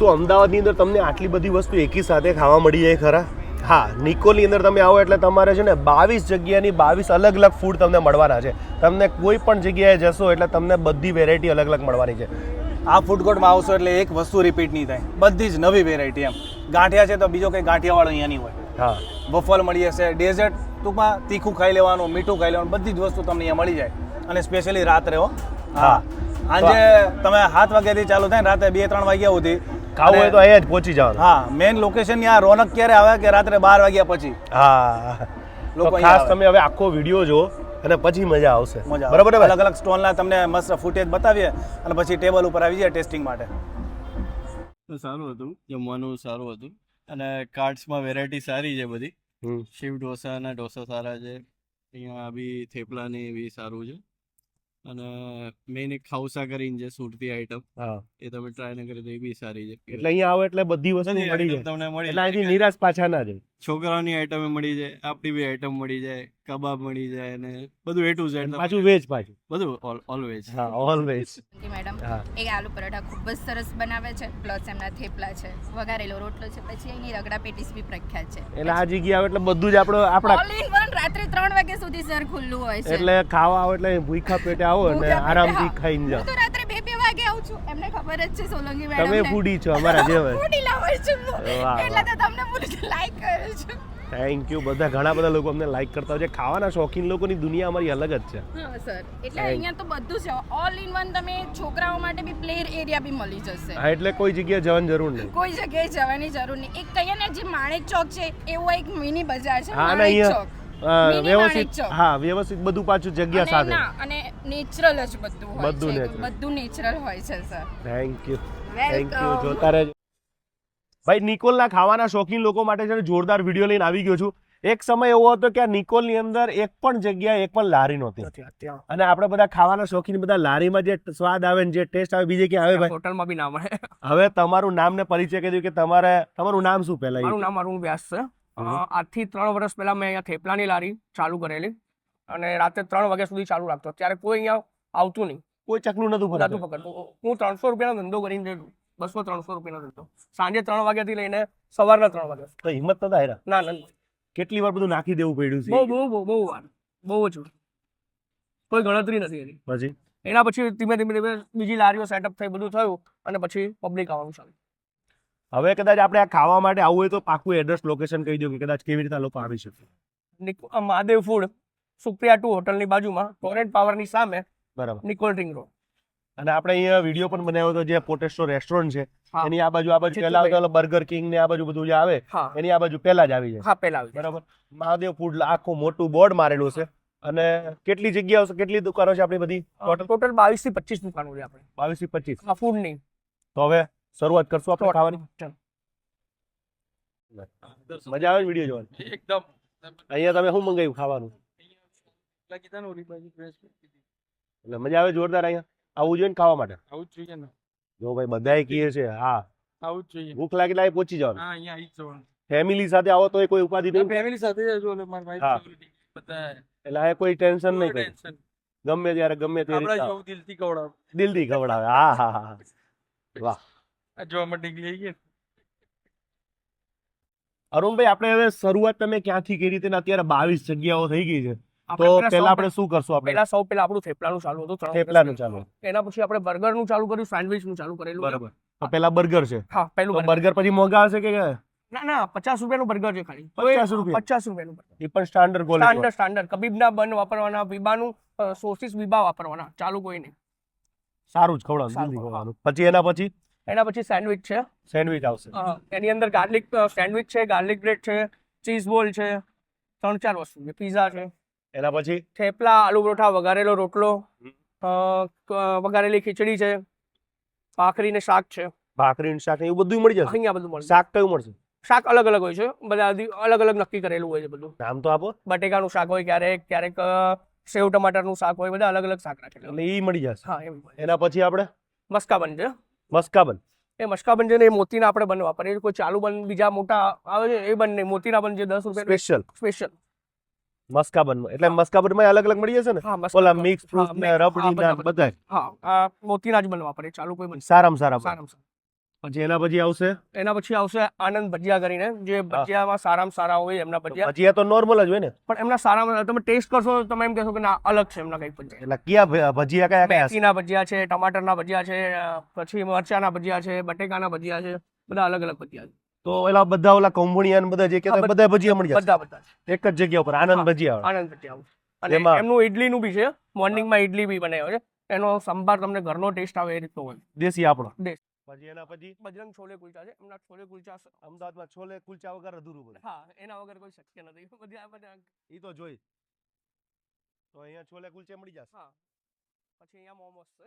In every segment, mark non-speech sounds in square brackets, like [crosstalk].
શું અમદાવાદની અંદર તમને આટલી બધી વસ્તુ એકી સાથે ખાવા મળી જાય ખરા? હા નિકોલની અંદર તમે આવો એટલે તમારે છે ને બાવીસ જગ્યાની બાવીસ અલગ અલગ ફૂડ તમને મળવાના છે. તમને કોઈ પણ જગ્યાએ જશો એટલે તમને બધી વેરાયટી અલગ અલગ મળવાની છે. આ ફૂડ કોર્ટમાં આવશો એટલે એક વસ્તુ રિપીટ નહીં થાય. બધી જ નવી વેરાયટી એમ. ગાંઠિયા છે તો બીજો કંઈ ગાંઠિયાવાળો અહીંયા નહીં હોય. હા. બફલ મળી જશે ડેઝર્ટ ટૂંકમાં તીખું ખાઈ લેવાનું મીઠું ખાઈ લેવાનું બધી જ વસ્તુ તમને અહીંયા મળી જાય. અને સ્પેશિયલી રાત્રે હો. હા. આજે તમે સાત વાગ્યાથી ચાલુ થાય ને રાત્રે બે ત્રણ વાગ્યા સુધી ખાવું હોય તો અહીંયા જ પહોંચી જવાનું. હા મેઇન લોકેશન ત્યાં રોનક ક્યારે આવે કે રાત્રે બાર વાગ્યા પછી? હા. લોકો તો ખાસ તમે હવે આખો વીડિયો જો અને પછી મજા આવશે. મજા બરાબર અલગ અલગ સ્ટોલના તમને મસ્ત ફૂટેજ બતાવીએ અને પછી ટેબલ ઉપર આવી જાય ટેસ્ટિંગ માટે. સારું હતું. જમવાનું સારું હતું. અને કાર્ડ્સમાં વેરાયટી સારી છે બધી. શિવ ઢોસા અને ઢોસા સારા છે. અહીંયા બી થેપલાની બી સારું છે. અને મેઇન એક ખાઉસા કરીને જે સુરતી આઈટમ હા. એ તમે ટ્રાય ન કરી તો એ બી સારી છે. એટલે અહીંયા આવો એટલે બધી વસ્તુ મળી જાય. તમને મળી એટલે અહીંથી નિરાશ પાછા ના જાય. છોકરાઓની આઈટમ મળી જાય આપણી બી આઈટમ મળી જાય કબાબ મળી જાય અને બધું એ ટુ ઝેડ પાછું વેજ પાછું. બધું ઓલવેઝ હા ઓલવેજ મેડમ એક આલુ પરાઠા ખૂબ જ સરસ બનાવે છે પ્લસ એમના થેપલા છે વઘારેલો રોટલો છે પછી અહીંની રગડા પેટીસ બી પ્રખ્યાત છે. એટલે આ જગ્યા આવે એટલે બધું જ આપણો આપણા ઓલ ઇન વન રાત્રે ત્રણ વાગ્યા સુધી સર ખુલ્લું હોય છે. એટલે ખાવા આવો એટલે ભૂખા પેટે આવો અને આરામથી. ખાઈને જાઓ તો રાત્રે બે બે વાગે આવું છું. એમને ખબર જ છે સોલંકી મેડમ તમે ફૂડી છો અમારા જેવા ફૂડી લાવે છું એટલે તો તમને હું લાઈક કરું છું. થેન્ક યુ બધા ઘણા બધા લોકો અમને લાઈક કરતા હોય છે. ખાવાના શોખીન લોકોની દુનિયા અમારી અલગ જ છે. હા સર એટલે અહીંયા તો બધું છે. ઓલ ઇન વન તમે છોકરાઓ માટે બી પ્લેયર એરિયા બી મળી જશે. હા એટલે કોઈ જગ્યાએ જવાની જરૂર નહીં. કોઈ જગ્યાએ જવાની જરૂર નહીં. એક કહીએ ને જે માણેક ચોક છે એવો એક મિની બજાર છે હા માણેક ચોક. વ્યવસ્થિત હા વ્યવસ્થિત બધું પાછું જગ્યા સાથે. અને નેચરલ જ બધું હોય બધું નેચરલ બધું નેચરલ હોય છે sir thank you thank you જોતા રહેજો. ભાઈ નિકોલના ખાવાના શોખીન લોકો માટે છે જોરદાર વીડિયો લઈને આવી ગયો છું. એક સમય એવો હતો કે આ નિકોલની અંદર એક પણ જગ્યાએ એક પણ લારી નહોતી. અને આપણે બધા ખાવાના શોખીન બધા લારીમાં જે સ્વાદ આવે ને જે ટેસ્ટ આવે બીજે ક્યાં આવે ભાઈ? હોટલમાં બી ના મળે હવે તમારું નામ ને પરિચય કહી દઉં કે તમારે તમારું નામ શું પહેલા મારું નામ અરુણ વ્યાસ છે. આજથી ત્રણ વર્ષ પહેલા મેં અહીંયા થેપલાની લારી ચાલુ કરેલી. અને રાતે ત્રણ વાગ્યા સુધી ચાલુ રાખતો. ત્યારે કોઈ અહીંયા આવતું નહીં. કોઈ ચકલું નતું નતું ભરાતું પકડતું. હું ત્રણસો રૂપિયાનો ધંધો કરીને જતો બસો ત્રણસો રૂપિયાનો ધંધો. સાંજે ત્રણ વાગ્યાથી લઈને સવારના ત્રણ વાગ્યા. તો હિંમત નતા હેરા ના ના કેટલી વાર બધું નાખી દેવું પડ્યું છે? બહુ બહુ બહુ વાર. બહુ ઓછું કોઈ ગણતરી નથી એની. પછી? એના પછી ધીમે ધીમે ધીમે બીજી લારીઓ સેટઅપ થઈ બધું થયું અને પછી પબ્લિક આવવાનું ચાલુ. હવે કદાચ આપણે આ ખાવા માટે આવવું હોય તો પાકું એડ્રેસ લોકેશન કહી દો કે કદાચ કેવી રીતે લોકો આવી શકે. મહાદેવ ફૂડ સુપ્રિયા ટુ હોટલની બાજુમાં ટોરેન્ટ પાવરની સામે બરાબર. નિકોલ રિંગ રોડ અને આપણે અહીંયા વીડિયો પણ બનાવ્યો હતો જે પોટેસ્ટો રેસ્ટોરન્ટ છે એની આ બાજુ આ બાજુ પહેલા. આવતા બર્ગર કિંગ ને આ બાજુ બધું જે આવે એની આ બાજુ પહેલા જ આવી જાય. હા પેલા આવી બરાબર. મહાદેવ ફૂડ આખું મોટું બોર્ડ મારેલું છે. અને કેટલી જગ્યાઓ છે? કેટલી દુકાનો છે આપણી બધી? ટોટલ ટોટલ બાવીસથી પચીસ દુકાનો છે આપણે. બાવીસથી પચીસ. હા ફૂડની. તો હવે શરૂઆત કરશું આપણે ખાવાની? મજા આવે વીડિયો જોવાની? એકદમ. અહીંયા તમે શું મંગાવ્યું? ખાવાનું? એટલે મજા આવે જોરદાર અહીંયા? આવવું જોઈએ ને ખાવા માટે? આવું જ જોઈએ ને. જો ભાઈ બધાએ કહે છે હા. આવું જ જોઈએ. ભૂખ લાગે લાગે પહોંચી જવાનું. હા અહીંયા આવી જ જવાનું. ફેમિલી સાથે આવો તો કોઈ ઉપાધિ નહીં. ફેમિલી સાથે જજો એટલે મારા ભાઈ બધા એટલે આ કોઈ ટેન્શન નહીં ટેન્શન ગમે ત્યારે ગમે તે આપણે જેવું દિલથી ખવડાવ. દિલથી ખવડાવે. હા હા હા વાહ. જોવા માટે લઈ ગયા અરુણભાઈ આપણે હવે શરૂઆત તમે ક્યાંથી કરી? હતી અત્યારે બાવીસ જગ્યાઓ થઈ ગઈ છે. તો પહેલા આપણે શું કરશું આપણે? પહેલા સૌ પહેલા આપણું થેપલાનું ચાલુ હતું ત્રણ થેપલાનું ચાલુ. એના પછી આપણે બર્ગરનું ચાલુ કર્યું સેન્ડવિચનું ચાલુ કરેલું. બરાબર. તો પહેલા બર્ગર છે. હા પહેલું બર્ગર. પછી મોંઘા હશે કે ના ના પચાસ રૂપિયાનું બર્ગર છે ખાલી. 50 રૂપિયા? પચાસ રૂપિયાનું બર્ગર. એ પણ સ્ટાન્ડર્ડ ક્વોલિટી સ્ટાન્ડર્ડ સ્ટાન્ડર્ડ કબીબના બન વાપરવાના બીબાનું સોસીસ વિબા વાપરવાના. ચાલુ કોઈ નહીં સારું જ ખવડાવ જલ્દી. ખવડાવવાનું પછી એના પછી? એના પછી સેન્ડવિચ છે. સેન્ડવિચ આવશે. એની અંદર ગાર્લિક સેન્ડવિચ છે ગાર્લિક બ્રેડ છે ચીઝ બોલ છે ત્રણ ચાર વસ્તુ છે. પીઝા છે. એના પછી? થેપલા આલુ પરોઠા વઘારેલો રોટલો. વઘારેલી ખીચડી છે ભાખરી ને શાક છે. ભાખરી ને શાક એવું બધું મળી જશે? અહીંયા બધું મળશે શાક કયું મળશે? શાક અલગ અલગ હોય છે બધા અલગ અલગ નક્કી કરેલું હોય છે બધું. નામ તો આપો. બટેકાનું શાક હોય ક્યારેક ક્યારેક સેવ ટમાટરનું શાક હોય બધા અલગ અલગ શાક રાખેલું એટલે એ મળી જશે. હા એમ એના પછી આપણે મસ્કાબન છે. મસ્કાબન. એ મસ્કાબન છે ને એ મોતીના આપણે બનવા બન એ કોઈ ચાલુ બન બીજા મોટા આવે છે એ બન નહીં મોતીના બન જે દસ રૂપિયા. સ્પેશિયલ. સ્પેશિયલ. મસ્કાબન એટલે મસ્કાબનમાં અલગ અલગ મળી જશે ને? ઓલા મિક્સ ફ્રૂટ ને રબડી ને બધા, હા આ મોતીના જ બન વાપરીએ ચાલુ કોઈ બન સારામાં સારા સારામાં સારું પછી એના પછી આવશે? એના પછી આવશે આનંદ ભજીયા કરીને જે ભજીયામાં સારામાં સારા હોય એમના ભજીયા. ભજીયા તો નોર્મલ જ હોય ને? પણ એમના સારામાં તમે ટેસ્ટ કરશો તો તમે એમ કહેશો કે ના અલગ છે એમના કંઈક ભજીયા. એટલે કયા ભજીયા કયા કયા મેથીના ભજીયા છે ટમાટરના ભજીયા છે પછી મરચાના ભજીયા છે બટેકાના ભજીયા છે બધા અલગ અલગ ભજીયા છે. તો એલા બધા ઓલા કોંભણિયા બધા જે કહેતા બધા ભજીયા મળી જાય. બધા બધા. એક જ જગ્યા ઉપર આનંદ ભજીયા આવે. આનંદ ભજીયા અને એમનું ઇડલીનું બી છે મોર્નિંગમાં ઇડલી બી બનાવ્યો છે. એનો સંભાર તમને ઘરનો ટેસ્ટ આવે એ રીતનો હોય. દેશી આપણો. પછી એના પછી? બજરંગ છોલે કુલચા છે. એમના છોલે કુલચા અમદાવાદમાં છોલે કુલચા વગર અધૂરું પડે. હા એના વગર કોઈ શક્ય નથી. [laughs] બધા બધા એ તો જોઈ. તો અહીંયા છોલે કુલચે મળી જશે. હા. પછી અહીંયા મોમોસ છે.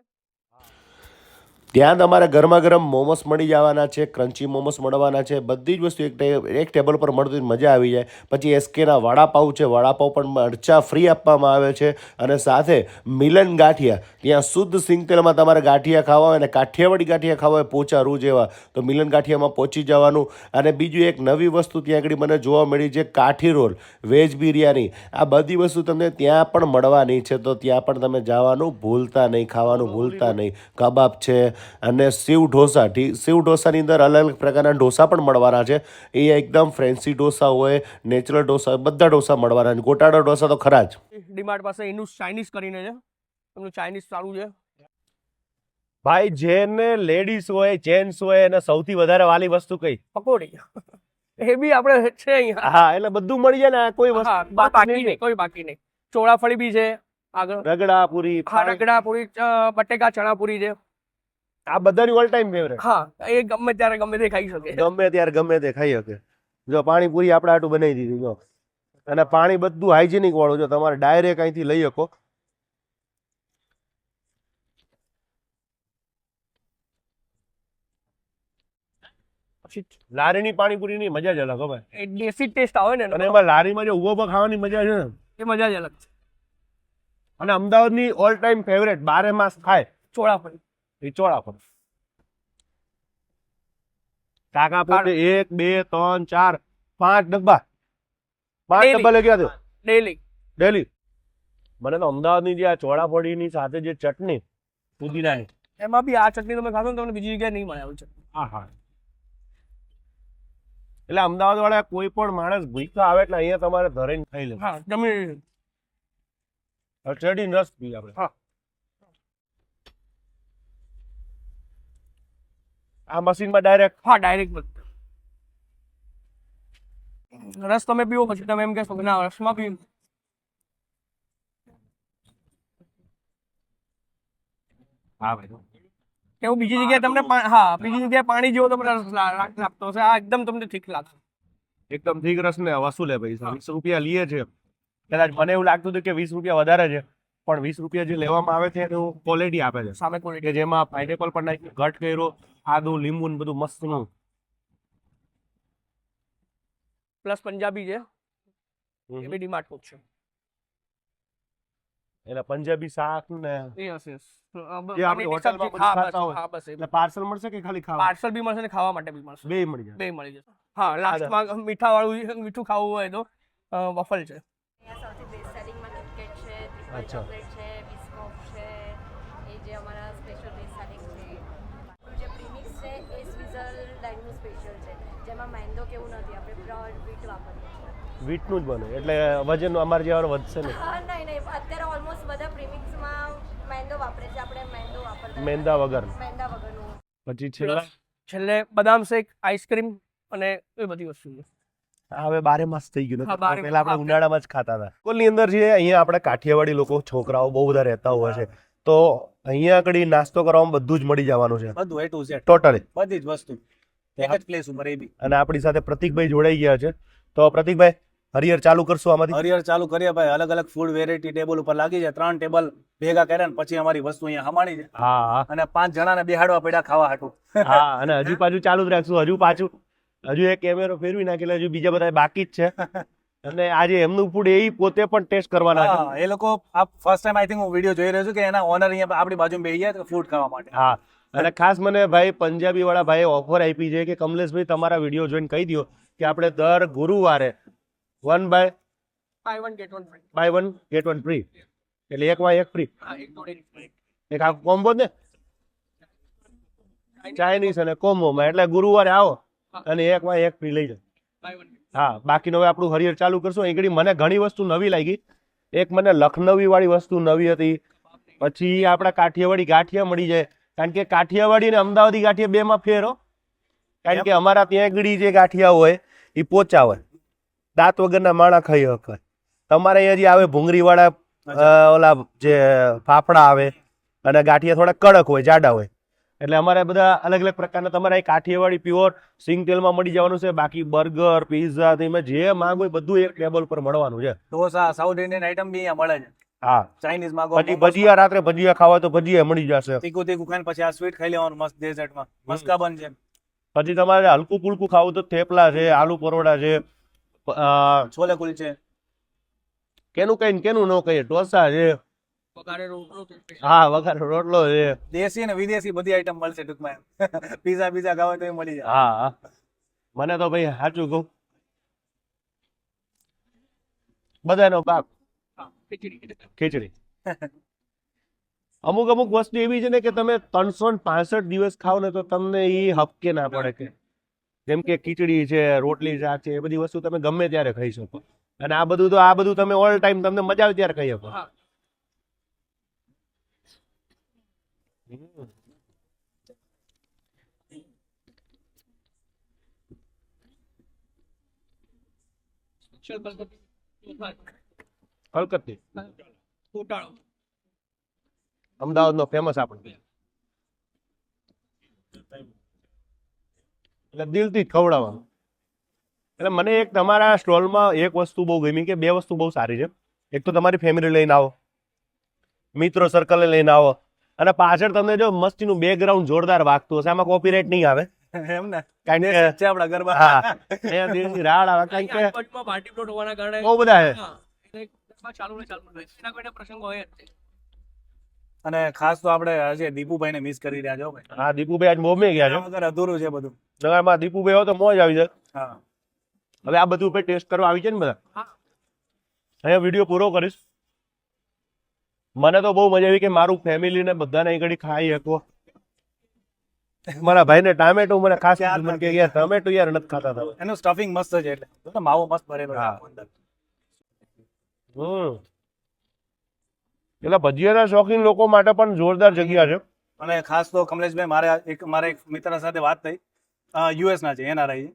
ત્યાં તમારે ગરમા ગરમ મોમોસ મળી જવાના છે, ક્રન્ચી મોમોસ મળવાના છે, બધી જ વસ્તુ એક એક ટેબલ પર મળતી મજા આવી જાય. પછી એસકેના વડાપાઉં છે, વડાપાઉ પણ મરચા ફ્રી આપવામાં આવે છે અને સાથે મિલન ગાંઠિયા. ત્યાં શુદ્ધ સિંગતેલમાં તમારે ગાંઠિયા ખાવા હોય અને કાઠિયાવાડી ગાંઠિયા ખાવા હોય પોચા રૂ જેવા, તો મિલન ગાંઠિયામાં પહોંચી જવાનું. અને બીજું એક નવી વસ્તુ ત્યાં આગળ મને જોવા મળી છે, કાઠી રોલ, વેજ બિરયાની. આ બધી વસ્તુ તમને ત્યાં પણ મળવાની છે, તો ત્યાં પણ તમે જવાનું, ભૂલતા નહીં, ખાવાનું ભૂલતા નહીં. કબાબ છે અને શિવ ઢોસા ઠી શિવ ઢોસાની અંદર અલગ અલગ પ્રકારના ઢોસા પણ મળવાના છે. એ એકદમ ફેન્સી ઢોસા હોય નેચરલ ઢોસા બધા ઢોસા મળવાના છે. ગોટાળા ઢોસા તો ખરા જ. ડીમાર્ટ પાસે એનું ચાઇનીઝ કરીને છે. એમનું ચાઇનીઝ સારું છે. ભાઈ જેને લેડીઝ હોય જેન્ટ્સ હોય એને સૌથી વધારે વાલી વસ્તુ કઈ? પકોડી. એ બી આપણે છે અહીંયા. હા એટલે બધું મળી જાય ને કોઈ વસ્તુ બાકી નહીં. કોઈ બાકી નહીં. ચોળાફળી બી છે આગળ. રગડા પૂરી રગડા પૂરી બટેકા ચણા પૂરી છે. આ બધાની ઓલ ટાઈમ ફેવરેટ હા એ ગમે ત્યારે ગમે તે ખાઈ શકે. ગમે ત્યારે ગમે તે ખાઈ શકે. જો પાણીપુરી આપણે આટું બનાવી દીધી જો. અને પાણી બધું હાઇજેનિક વાળું જો તમારે ડાયરેક્ટ અહીંથી લઈ શકો. લારીની પાણીપુરીની મજા જ અલગ હવે એ દેશી ટેસ્ટ આવે ને અને એમાં લારીમાં જે ઊભો ઊભો ખાવાની મજા છે ને. એ મજા જ અલગ છે. અને અમદાવાદની ઓલ ટાઈમ ફેવરેટ બારે માસ ખાય. ચોળાફળી એ ચોળાફળ કાકા એક બે ત્રણ ચાર પાંચ ડબ્બા. પાંચ ડબ્બા લઈ ગયા થયો ડેલી ડેલી મને તો અમદાવાદની જે આ ચોળાફળીની સાથે જે ચટણી પુદીનાની. એમાં બી આ ચટણી તમે ખાશો ને તમને બીજી જગ્યાએ નહીં મળે આવું ચટણી હા હા એટલે અમદાવાદ વાળા કોઈ પણ માણસ ભૂખ્યા આવે એટલે અહીંયા તમારે ધરીને ખાઈ લે હા જમી ચડીને રસ પી આપણે. હા. આ મશીનમાં ડાયરેક્ટ હા ડાયરેક્ટ રસ તમે પીવો પછી તમે એમ કહેશો કે ના રસમાં પીવું. હા ભાઈ. એવું બીજી જગ્યાએ તમને હા બીજી જગ્યાએ પાણી જેવો તમને રસ લાગતો હશે. આ એકદમ તમને ઠીક લાગશે. એકદમ ઠીક રસ ને વસૂલે ભાઈ વીસ રૂપિયા લીએ છે. કદાચ મને એવું લાગતું હતું કે વીસ રૂપિયા વધારે છે. પણ વીસ રૂપિયા જે લેવામાં આવે છે એનું ક્વોલિટી આપે છે. સામે ક્વોલિટી જેમાં પાઇનેપલ પણ નાખી ઘટ કર્યો આદુ લીંબુ ને બધું મસ્તનું. પ્લસ પંજાબી છે. એ બી ડીમાર્ટ છે. એટલે પંજાબી શાક ને યસ યસ જે આપણે હોટલમાં બધું ખાતા હોય. એટલે પાર્સલ મળશે કે ખાલી ખાવા? પાર્સલ બી મળશે ને ખાવા માટે બી મળશે. બે મળી જાય બે મળી જશે. હા લાસ્ટમાં મીઠા વાળું મીઠું ખાવું હોય તો વફલ છે. ચોકલેટ છે બિસ્કોફ છે એ જે અમારા સ્પેશિયલ બેસ્ટ છે આપણું જે પ્રીમિક્સ છે એ સ્વિઝર લાઈનનું સ્પેશિયલ છે જેમાં મેંદો કેવું નથી આપણે બ્રાઉન વીટ વાપરીએ છીએ વીટનું જ બને એટલે વજન અમારે જેવા વધશે ને હા નહીં નહીં અત્યારે ઓલમોસ્ટ બધા પ્રીમિક્સમાં મેંદો વાપરે છે આપણે મેંદો વાપરતા મેંદા વગર મેંદા વગરનું. પછી છેલ્લે છેલ્લે બદામ શેક આઈસ્ક્રીમ અને એ બધી વસ્તુ છે હવે બારે માસ થઈ ગયું. પેલા આપણે ઉનાળામાં જ ખાતા હતા. સ્કૂલની અંદર જે અહીંયા આપણે કાઠિયાવાડી લોકો છોકરાઓ બહુ બધા રહેતા હોય છે. તો અહીંયા આગળ નાસ્તો કરવામાં બધું જ મળી જવાનું છે. બધું એ ટુ ઝેડ ટોટલી બધી જ વસ્તુ. એક જ પ્લેસ ઉપર એ બી. અને આપણી સાથે પ્રતિકભાઈ જોડાઈ ગયા છે. તો પ્રતિકભાઈ હરિયર ચાલુ કરશું આમાંથી. હરિયર ચાલુ કરીએ ભાઈ. અલગ અલગ ફૂડ વેરાયટી ટેબલ ઉપર લાગી જાય. ત્રણ ટેબલ ભેગા કર્યા ને પછી અમારી વસ્તુ અહીંયા હમાણી છે હા હા. અને પાંચ જણાને બેહાડવા પડ્યા ખાવા હાટું. હા અને હજુ [laughs] પાછું ચાલુ જ રાખશું. હજુ પાછું હજુ એક કેમેરો ફેરવી નાખેલો હજુ બીજા બધા બાકી જ છે. અને આજે એમનું ફૂડ એ પોતે પણ ટેસ્ટ કરવાના છે એ લોકો આ ફર્સ્ટ ટાઈમ આઈ થિંક હું વીડિયો જોઈ રહ્યો છું કે એના ઓનર અહીંયા આપણી બાજુમાં બેસી ગયા ફૂડ ખાવા માટે. હા અને ખાસ મને ભાઈ પંજાબી વાળા ભાઈએ ઓફર આપી છે કે કમલેશભાઈ તમારા વીડિયો જોઈને કહી દો કે આપણે દર ગુરુવારે one buy buy one get one free buy one get one free એટલે એક ફ્રી એક ફ્રી. એક આખું કોમ્બો ને? ચાઇનીઝ અને કોમ્બોમાં એટલે ગુરુવારે આવો. અને એકમાં એક ફ્રી લઈ જાય હા બાકીનું હવે આપણું હરિયર ચાલુ કરશું. અહીં મને ઘણી વસ્તુ નવી લાગી. એક મને લખનવી વાળી વસ્તુ નવી હતી. પછી આપણા કાઠિયાવાડી ગાંઠિયા મળી જાય. કારણ કે કાઠિયાવાડી અને અમદાવાદી ગાંઠિયા બેમાં ફેરો કારણ કે અમારા ત્યાં ગળી જે ગાંઠિયા હોય એ પોચા હોય દાંત વગરના માણા ખાઈ હકે તમારે અહીંયા જે આવે ભૂંગળીવાળા ઓલા જે ફાફડા આવે અને ગાંઠિયા થોડા કડક હોય જાડા હોય. એટલે અમારે બધા અલગ અલગ પ્રકારના તમારે અહીં કાઠિયાવાડી પ્યોર સિંગ તેલમાં મળી જવાનું છે બાકી બર્ગર પીઝા તમે જે માંગો એ બધું એક ટેબલ પર મળવાનું છે. ઢોસા સાઉથ ઇન્ડિયન આઈટમ બી અહીંયા મળે છે. હા. ચાઇનીઝ માંગો પછી ભજીયા રાત્રે ભજીયા ખાવા તો ભજીયા મળી જશે. તીખું તીખું ખાઈને પછી આ સ્વીટ ખાઈ લેવાનું મસ્ત ડેઝર્ટમાં મસ્કા બન છે. પછી તમારે હલકું પુલકું ખાવું તો થેપલા છે આલુ પરોડા છે છોલે કુલચે. કેનું કઈ કેનું ન કહીએ ઢોસા છે છે. હા વઘાર રોટલો છે દેશી અને વિદેશી બધી આઈટમ મળશે ટૂંકમાં [laughs] પીઝા પીઝા ખાવા તો મળી જાય. હા હા. મને તો ભાઈ સાચું કહું. બધાનો બાપ. ખીચડી. ખીચડી. અમુક અમુક વસ્તુ એવી છે ને કે તમે ત્રણસો ને પાંસઠ દિવસ ખાવ ને તો તમને એ હપકે ના પડે કે. જેમ કે ખીચડી છે રોટલી શાક છે એ બધી વસ્તુ તમે ગમે ત્યારે ખાઈ શકો. અને આ બધું તો આ બધું તમે ઓલ ટાઈમ તમને મજા આવે ત્યારે ખાઈ શકો હા. હમ. સ્પેશિયલ કલકત્તા. અમદાવાદ અમદાવાદનો ફેમસ આપણે. એટલે દિલથી ખવડાવવા એટલે મને એક તમારા સ્ટોલમાં એક વસ્તુ બહુ ગમી કે બે વસ્તુ બહુ સારી છે. એક તો તમારી ફેમિલી લઈને આવો. મિત્રો સર્કલ લઈને આવો. અને પાછળ તમને જો મસ્તીનું બેકગ્રાઉન્ડ જોરદાર વાગતું હશે આમાં કોપીરાઇટ નહીં આવે. એમ ને? કારણ કે છે આપણા ગરબા હા અહીંયા દિલથી રાડ આવે કારણ કે પાર્ટી પ્લોટ હોવાના કારણે બહુ બધા છે. હા, એટલે ગરબા ચાલુ ને ચાલુ રહે. એના કોઈ પ્રસંગ હોય જ અને ખાસ તો આપણે આજે દીપુભાઈને મિસ કરી રહ્યા છો ભાઈ. હા દીપુભાઈ આજ બોમ્બે ગયા છે. વગર અધૂરું છે બધું. નગરમાં દીપુભાઈ હોય તો મોજ આવી જાય. હા. હવે આ બધું ઉપર ટેસ્ટ કરવા આવી છે ને બધા? હા. અહીંયા વીડિયો પૂરો કરીશ. મને તો બહુ મજા આવી કે મારું ફેમિલી ને બધાને ઘડી ખાઈ શકો. મારા ભાઈને ટામેટું મને ખાસ. મને કે યાર ટમેટો યાર નથી ખાતા તમે. એનું સ્ટફિંગ મસ્ત છે એટલે. માવો મસ્ત ભરેલો હા. હમ. એટલે ભજીયાના શોખીન લોકો માટે પણ જોરદાર જગ્યા છે. અને ખાસ તો કમલેશભાઈ મારે એક મારા એક મિત્ર સાથે વાત થઈ. યુએસ ના છે એનઆરઆઈ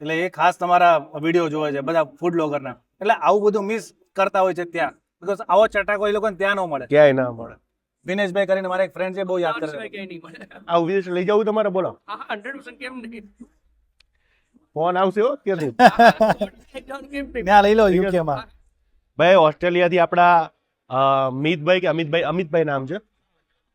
એટલે એ ખાસ તમારા વીડિયો જોવે છે બધા ફૂડ બ્લોગરના એટલે આવું બધું મિસ કરતા હોય છે ત્યાં. બીકોઝ આવો ચટાકો એ લોકોને ત્યાં ન મળે ક્યાંય ના મળે વિનેશભાઈ કરીને મારા એક ફ્રેન્ડ છે બહુ યાદ કરે આ વિદેશ લઈ જવું તમારે બોલો કેમ નહીં ફોન આવશે હો ત્યાં લઈ લો યુકેમાં ભાઈ ઓસ્ટ્રેલિયાથી આપણા આપડા મિતભાઈ કે અમિતભાઈ અમિતભાઈ નામ છે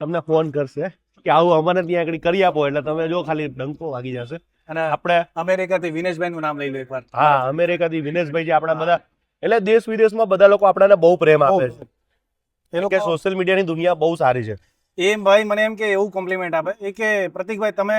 તમને ફોન કરશે કે આવું અમારે ત્યાં આગળ કરી આપો એટલે તમે જો ખાલી ડંકો વાગી જશે અને આપણે અમેરિકાથી વિનેશભાઈ નું નામ લઈ લો એકવાર હા અમેરિકાથી વિનેશભાઈ જે આપણા બધા એટલે દેશ વિદેશમાં બધા લોકો આપણાને બહુ પ્રેમ આપે છે. એ કે લોકો સોશિયલ મીડિયાની દુનિયા બહુ સારી છે. એમ ભાઈ મને એમ કે એવું કોમ્પ્લિમેન્ટ આપે. એ કે પ્રતિકભાઈ તમે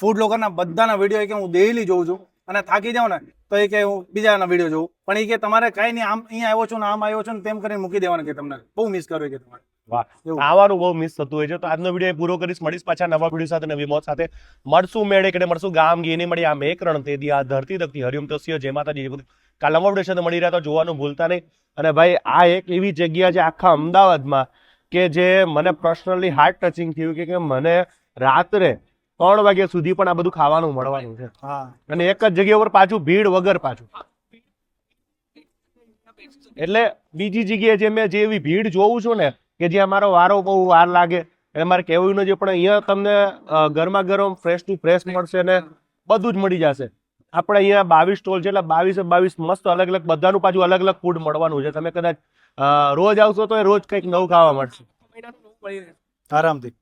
ફૂડ બ્લોગરના બધાના વીડિયો કે હું ડેઈલી જોઉં છું અને થાકી જાઉં ને તો એ કે હું બીજાના વીડિયો જોઉં. પણ એ કે તમારે કાંઈ નહીં આમ અહીંયા આવ્યો છું ને આમ આવ્યો છું ને તેમ કરીને મૂકી દેવાનું કે તમને. બહુ મિસ કર્યું કે તમારે. આવાનું બહુ મિસ થતું હોય છે. તો આજનો વીડિયો પૂરો કરીશ. મળીશ પાછા નવા વીડિયો સાથે નવી મોત સાથે. મળશું મેળે કે મળશું ગામ ગીની મળી આ મેક રણ તે દી આ ધરતી તકતી હરિયમ તસ્ય જય માતાજી. કાલ નવા વીડિયો સાથે મળી રહ્યા તો જોવાનું ભૂલતા નહીં. અને ભાઈ આ એક એવી જગ્યા છે આખા અમદાવાદમાં કે જે મને પર્સનલી હાર્ટ ટચિંગ થયું કે કે મને રાત્રે ત્રણ વાગ્યા સુધી પણ આ બધું ખાવાનું મળવાનું છે. અને એક જ જગ્યા ઉપર પાછું ભીડ વગર પાછું. એટલે બીજી જગ્યાએ જે મેં જે એવી ભીડ જોઉં છું ને કે જ્યાં મારો વારો બહુ વાર લાગે. એટલે મારે કહેવું નથી પણ અહીંયા તમને ગરમા ગરમ ફ્રેશ ટુ ફ્રેશ મળશે ને બધું જ મળી જશે. આપણે અહીંયા બાવીસ સ્ટોલ છે એટલે બાવીસે બાવીસ મસ્ત અલગ અલગ બધાનું પાછું અલગ અલગ ફૂડ મળવાનું છે. તમે કદાચ રોજ આવશો તો એ રોજ કંઈક નવું ખાવા મળશે. આરામથી.